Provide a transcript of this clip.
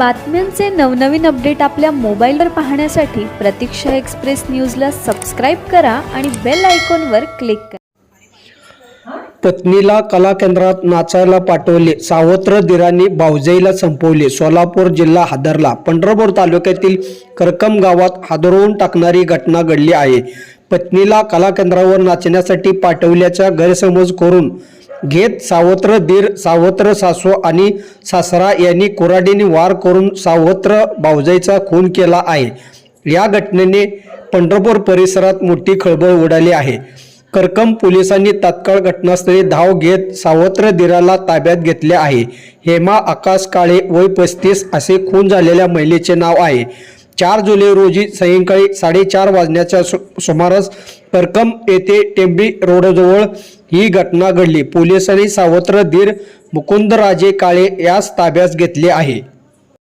बातम्यांचे नवनवीन अपडेट आपल्या मोबाईलवर पाहण्यासाठी प्रतीक्षा एक्सप्रेस न्यूजला सबस्क्राईब करा आणि बेल आयकॉनवर क्लिक करा. पत्नीला कला केंद्रात नाचायला पाठवले. सावत्र दिरांनी भाऊजाईला संपवले. सोलापूर जिल्हा हादरला. पंढरपूर तालुक्यातील करकम गावात हादरवून टाकणारी घटना घडली आहे. पत्नीला कला केंद्रावर नाचण्यासाठी पाठवल्याचा गैरसमज करून घेत सावत्र दीर सावत्र सासू आणि सासरा यांनी कुऱ्हाडीने वार करून सावत्र भाऊजाईचा खून केला आहे. या घटनेने पंढरपूर परिसरात मोठी खळबळ उडाली आहे. करकम पोलिसांनी तात्काळ घटनास्थळी धाव घेत सावत्र दिराला ताब्यात घेतले आहे. हेमा आकाश काळे वय पस्तीस असे खून झालेल्या महिलेचे नाव आहे. चार जुलै रोजी सायंकाळी साडेचार वाजण्याच्या सु सुमारास करकम येथे टेंबी रोडजवळ ही घटना घडली. पोलिसांनी सावत्र धीर मुकुंदराजे काळे यास ताब्यात घेतले आहे.